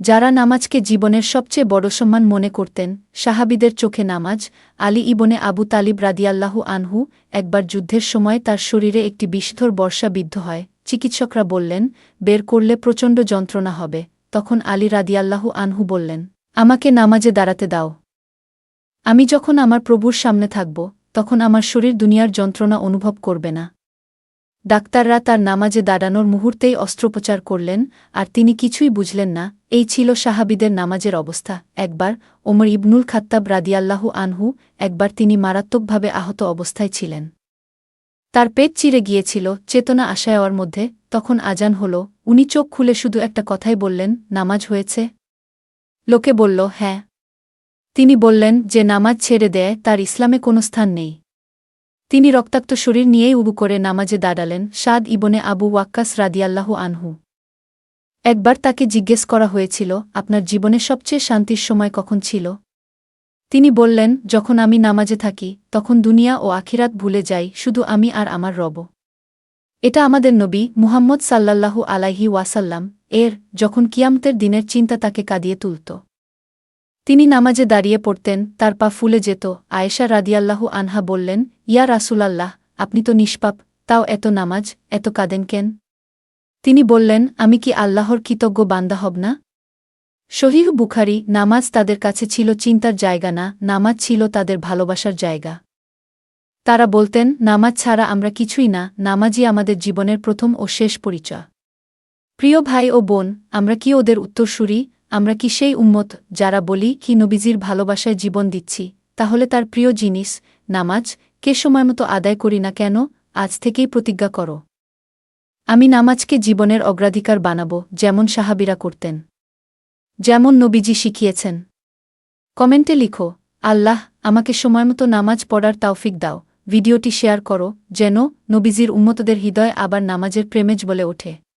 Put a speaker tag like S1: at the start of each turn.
S1: যারা নামাজকে জীবনের সবচেয়ে বড় সম্মান মনে করতেন, সাহাবিদের চোখে নামাজ, আলী ইবনে আবু তালিব রাদিয়াল্লাহু আনহু, একবার যুদ্ধের সময় তার শরীরে একটি বিষধর বর্ষা বিদ্ধ হয়। চিকিৎসকরা বললেন, বের করলে প্রচণ্ড যন্ত্রণা হবে। তখন আলী রাদিয়াল্লাহু আনহু বললেন, আমাকে নামাজে দাঁড়াতে দাও। আমি যখন আমার প্রভুর সামনে থাকব, তখন আমার শরীর দুনিয়ার যন্ত্রণা অনুভব করবে না। ডাক্তাররা তার নামাজে দাঁড়ানোর মুহূর্তেই অস্ত্রোপচার করলেন, আর তিনি কিছুই বুঝলেন না, এই ছিল সাহাবিদের নামাজের অবস্থা। একবার ওমর ইবনুল খাত্তাব রাদিয়াল্লাহু আনহু, একবার তিনি মারাত্মকভাবে আহত অবস্থায় ছিলেন। তার পেট চিরে গিয়েছিল, চেতনা আশায়াওয়ার মধ্যে, তখন আজান হল, উনি চোখ খুলে শুধু একটা কথাই বললেন, নামাজ হয়েছে? লোকে বলল হ্যাঁ। তিনি বললেন, যে নামাজ ছেড়ে দেয়, তার ইসলামে কোনো স্থান নেই। তিনি রক্তাক্ত শরীর নিয়েই উবু করে নামাজে দাঁড়ালেন সাদ ইবনে আবু ওয়াক্কাস রাদিয়াল্লাহু আনহু। একবার তাকে জিজ্ঞেস করা হয়েছিল, আপনার জীবনে সবচেয়ে শান্তির সময় কখন ছিল? তিনি বললেন, যখন আমি নামাজে থাকি, তখন দুনিয়া ও আখিরাত ভুলে যাই, শুধু আমি আর আমার রব। এটা আমাদের নবী মুহাম্মদ সাল্লাল্লাহু আলাইহি ওয়াসাল্লাম, এর, যখন কিয়ামতের দিনের চিন্তা তাকে কাঁদিয়ে তুলত। তিনি নামাজে দাঁড়িয়ে পড়তেন, তার পা ফুলে যেত। আয়েশা রাদিয়াল্লাহু আনহা বললেন, ইয়া রাসূলাল্লাহ, আপনি তো নিষ্পাপ, তাও এত নামাজ, এত কাঁদেন কেন? তিনি বললেন, আমি কি আল্লাহর কৃতজ্ঞ বান্দা হব না? শহীহ বুখারি, নামাজ তাদের কাছে ছিল চিন্তার জায়গা না, নামাজ ছিল তাদের ভালোবাসার জায়গা। তারা বলতেন, নামাজ ছাড়া আমরা কিছুই না, নামাজই আমাদের জীবনের প্রথম ও শেষ পরিচয়। প্রিয় ভাই ও বোন, আমরা কি ওদের উত্তরসূরি আমরা কি সেই উম্মত যারা বলি কি নবীজির ভালোবাসায় জীবন দিচ্ছি? তাহলে তার প্রিয় জিনিস, নামাজ, কে সময়মতো আদায় করি না কেন? আজ থেকেই প্রতিজ্ঞা করো। আমি নামাজকে জীবনের অগ্রাধিকার বানাবো, যেমন সাহাবিরা করতেন। যেমন নবীজি শিখিয়েছেন। কমেন্টে লিখো, আল্লাহ, আমাকে সময়মতো নামাজ পড়ার তাওফিক দাও। ভিডিওটি শেয়ার করো, যেন নবীজির উম্মতদের হৃদয় আবার নামাজের প্রেমেজ বলে ওঠে।